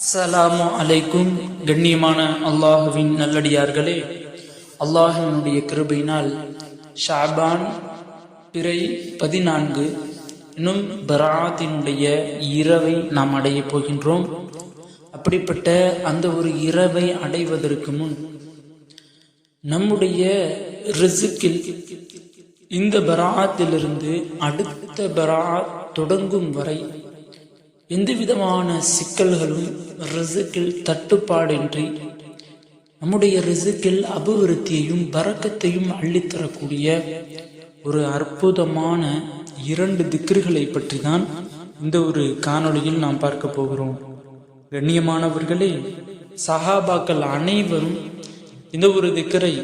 அஸ்ஸலாமு அலைக்கும். கண்ணியமான அல்லாஹுவின் நல்லடியார்களே அல்லாஹினுடைய கிருபையினால் ஷாபான் பிறை பதினான்கு இன்னும் பராத்தினுடைய இரவை நாம் அடையப் போகின்றோம். அப்படிப்பட்ட அந்த ஒரு இரவை அடைவதற்கு முன் நம்முடைய ரிசுக்கில் இந்த பராத்திலிருந்து அடுத்த பராத் தொடங்கும் வரை எந்த விதமான சிக்கல்களும் ரிசுக்கில் தட்டுப்பாடின்றி நம்முடைய ரிசுக்கில் அபிவிருத்தியையும் பறக்கத்தையும் அள்ளித்தரக்கூடிய ஒரு அற்புதமான இரண்டு திக்ருகளை பற்றி தான் இந்த ஒரு காணொளியில் நாம் பார்க்க போகிறோம். கண்ணியமானவர்களே சஹாபாக்கள் அனைவரும் இந்த ஒரு திக்கரை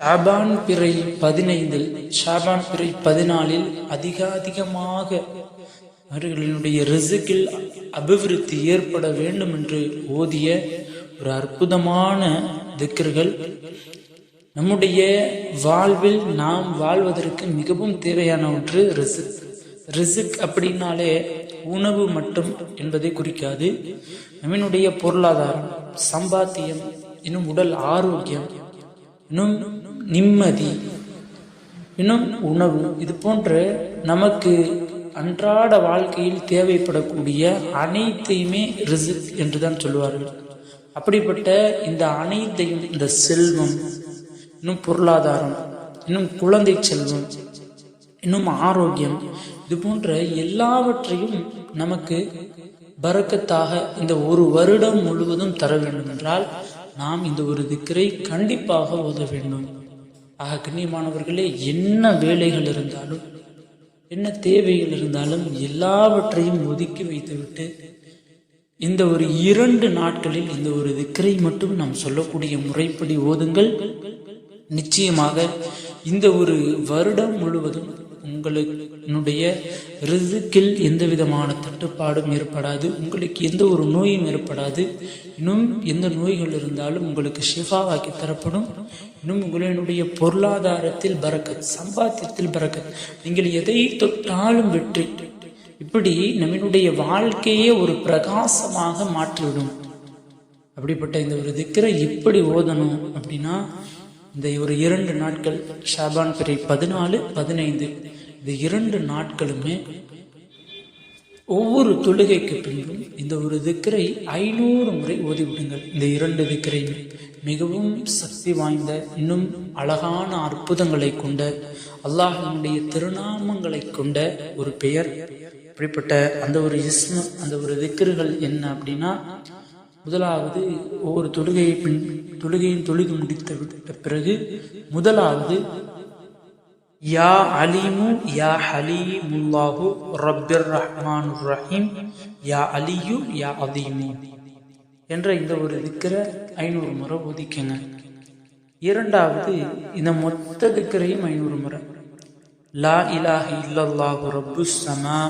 ஷாபான் பிறை பதினைந்தில் ஷாபான் பிறை பதினாலில் அதிக அதிகமாக அவர்களினுடைய ரிசுக்கில் அபிவிருத்தி ஏற்பட வேண்டும் என்று ஓதிய ஒரு அற்புதமான திக்கர்கள். நம்முடைய வாழ்வில் நாம் வாழ்வதற்கு மிகவும் தேவையான ஒன்று ரிசுக் ரிசுக் அப்படின்னாலே உணவு மட்டும் என்பதை குறிக்காது. நம்மினுடைய பொருளாதாரம் சம்பாத்தியம் இன்னும் உடல் ஆரோக்கியம் இன்னும் நிம்மதி. இன்னும் உணவு. இது போன்று நமக்கு அன்றாட வாழ்க்கையில் தேவைப்படக்கூடிய அனைத்தையுமே ரிசிக் என்று தான் சொல்லுவார்கள். அப்படிப்பட்ட இந்த அனைத்தையும் இந்த செல்வம் இன்னும் பொருளாதாரம் இன்னும் குழந்தை செல்வம் இன்னும் ஆரோக்கியம் இது போன்ற எல்லாவற்றையும் நமக்கு பறக்கத்தாக இந்த ஒரு வருடம் முழுவதும் தர வேண்டும் என்றால் நாம் இந்த ஒரு திக்கரை கண்டிப்பாக ஓத வேண்டும். ஆக கண்ணியமானவர்களே என்ன வேலைகள் இருந்தாலும் என்ன தேவைகள் இருந்தாலும் எல்லாவற்றையும் ஒதுக்கி வைத்துவிட்டு இந்த ஒரு இரண்டு நாட்களில் இந்த ஒரு திக்கரை மட்டும் நாம் சொல்லக்கூடிய முறைப்படி ஓதுங்கள். நிச்சயமாக இந்த ஒரு வருடம் முழுவதும் உங்களுடைய ரிசுக்கில் எந்த விதமான தட்டுப்பாடும் ஏற்படாது உங்களுக்கு எந்த ஒரு நோயும் ஏற்படாது. இன்னும் எந்த நோய்கள் இருந்தாலும் உங்களுக்கு ஷிஃபாவாக்கி தரப்படும். இன்னும் உங்களினுடைய பொருளாதாரத்தில் பறக்கத் சம்பாத்தியத்தில் பறக்கத் நீங்கள் எதை தொட்டாலும் வெற்றி. இப்படி நம்மளுடைய வாழ்க்கையே ஒரு பிரகாசமாக மாற்றிவிடும். அப்படிப்பட்ட இந்த ஒரு திக்கரை எப்படி ஓதணும் அப்படின்னா இந்த ஒரு இரண்டு நாட்கள் ஷாபான் பிறை பதினாலு பதினைந்து இந்த இரண்டு நாட்களுமே ஒவ்வொரு தொழுகைக்கு பின்பும் இந்த ஒரு திக்கரை ஐநூறு முறை ஓதிவிடுங்கள். இந்த இரண்டு திக்கரையும் மிகவும் சக்தி வாய்ந்த இன்னும் அழகான அற்புதங்களை கொண்ட அல்லாஹனுடைய திருநாமங்களை கொண்ட ஒரு பெயர். இப்படிப்பட்ட அந்த ஒரு இஸ்ம அந்த ஒரு திக்கர்கள் என்ன அப்படின்னா முதலாவது ஒவ்வொரு தொழுகையை பின் தொழுகையின் தொழுது முடித்து விட்ட பிறகு முதலாவது யா அலீமு யா ஹலீமுல்லாஹு ரப்பிர் ரஹ்மான் ரஹீம் யா அலியு யா அதீமு என்ற இந்த ஒரு திக்கிற ஐநூறு முறை ஒதுக்குங்க இரண்டாவது இந்த மொத்த திக்கரையும் ஐநூறு முறை. லா இலாஹ இல்லல்லாஹு ரப்பு சமா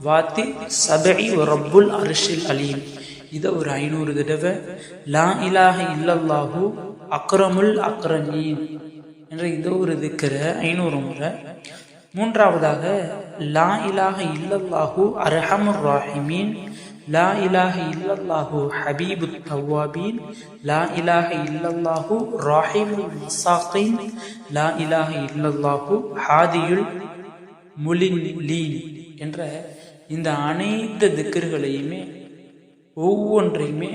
வாத்தி சபை ரப்புல் அரிஷில் அலீம். இதை ஒரு ஐநூறு தடவை லா இலாஹ இல்லல்லாஹு அக்ரமுல் அக்ரமீன். என்ற இந்த ஒரு திக்கிற ஐநூறு முறை. மூன்றாவதாக லா இலாஹ இல்லல்லாஹு அர்ஹமுர் ராஹிமீன். லா இலாக இல்லல்லாஹு ஹபீபு தவாபீன். லா இலாக இல்லல்லாஹு ராஹிமுல் மசாக்கின். லா இலாக இல்லல்லாஹு ஹாதியுல் முலின் என்ற இந்த அனைத்து திக்கர்களையுமே ஒவ்வொன்றையுமே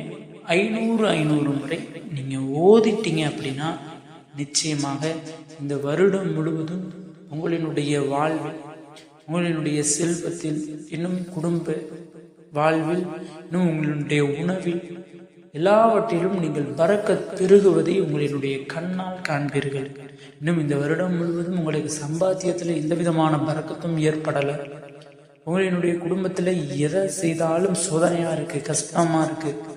ஐநூறு ஐநூறு முறை நீங்கள் ஓதிட்டீங்க அப்படின்னா நிச்சயமாக இந்த வருடம் முழுவதும் உங்களினுடைய வாழ்வில் உங்களினுடைய செல்வத்தில் இன்னும் குடும்ப வாழ்வில் இன்னும் உங்களுடைய உணவில் எல்லாவற்றிலும் நீங்கள் பறக்க பெருகுவதை உங்களினுடைய கண்ணால் காண்பீர்கள். இன்னும் இந்த வருடம் முழுவதும் உங்களுக்கு சம்பாத்தியத்தில் எந்த விதமான பறக்கத்தும் ஏற்படலை. உங்களினுடைய குடும்பத்தில் எதை செய்தாலும் சோதனையாக இருக்குது கஷ்டமாக இருக்குது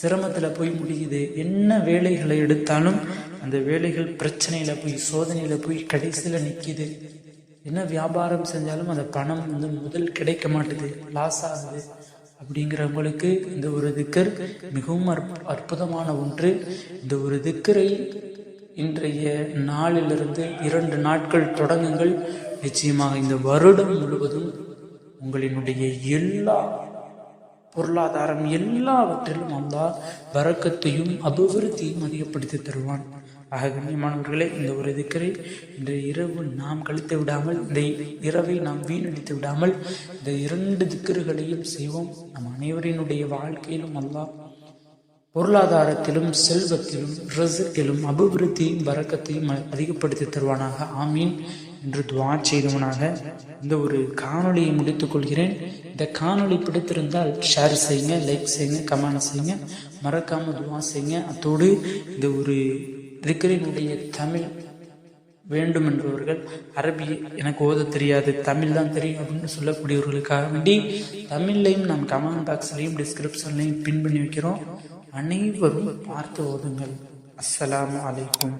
சிரமத்தில் போய் முடியுது. என்ன வேலைகளை எடுத்தாலும் அந்த வேலைகள் பிரச்சனையில் போய் சோதனையில் போய் கடைசியில் நிற்கிது என்ன வியாபாரம் செஞ்சாலும் அந்த பணம் வந்து முதல் கிடைக்க மாட்டுது லாஸ் ஆகுது. அப்படிங்கிறவங்களுக்கு இந்த ஒரு திக்கர் மிகவும் அற்புதமான ஒன்று. இந்த ஒரு திக்கரை இன்றைய நாளிலிருந்து இரண்டு நாட்கள் தொடங்குங்கள். நிச்சயமாக இந்த வருடம் முழுவதும் உங்களினுடைய எல்லா பொருளாதாரம் எல்லாவற்றிலும் அந்த வரக்கத்தையும் அபிவிருத்தியும் அதிகப்படுத்தி தருவான். ஆக கண்ணியமானவர்களே இந்த ஒரு திக்கரை இந்த இரவு நாம் கழித்து விடாமல் இந்த இரவை நாம் வீணடித்து விடாமல் இந்த இரண்டு திக்கர்களையும் செய்வோம். நம் அனைவரினுடைய வாழ்க்கையிலும் அல்லாஹ் பொருளாதாரத்திலும் செல்வத்திலும் ரசத்திலும் அபிவிருத்தியும் வரக்கத்தையும் அதிகப்படுத்தி தருவானாக. ஆமீன். என்று துவா செய்தவனாக இந்த ஒரு காணொளியை முடித்துக் கொள்கிறேன். இந்த காணொலி பிடித்திருந்தால் ஷேர் செய்யுங்க லைக் செய்யுங்க கமெண்ட் செய்யுங்க. மறக்காம துவா செய்யுங்க. அத்தோடு இந்த ஒரு திக்கரினுடைய தமிழ் வேண்டும் என்பவர்கள் அரபி எனக்கு ஓத தெரியாது தமிழ் தான் தெரியும் அப்படின்னு சொல்லக்கூடியவர்களுக்காக வேண்டி தமிழ்லையும் நாம் கமெண்ட் பாக்ஸ்லையும் டிஸ்கிரிப்ஷன்லையும் பின் பண்ணி வைக்கிறோம். அனைவரும் பார்த்து ஓதுங்கள். அஸ்ஸலாமு அலைக்கும்.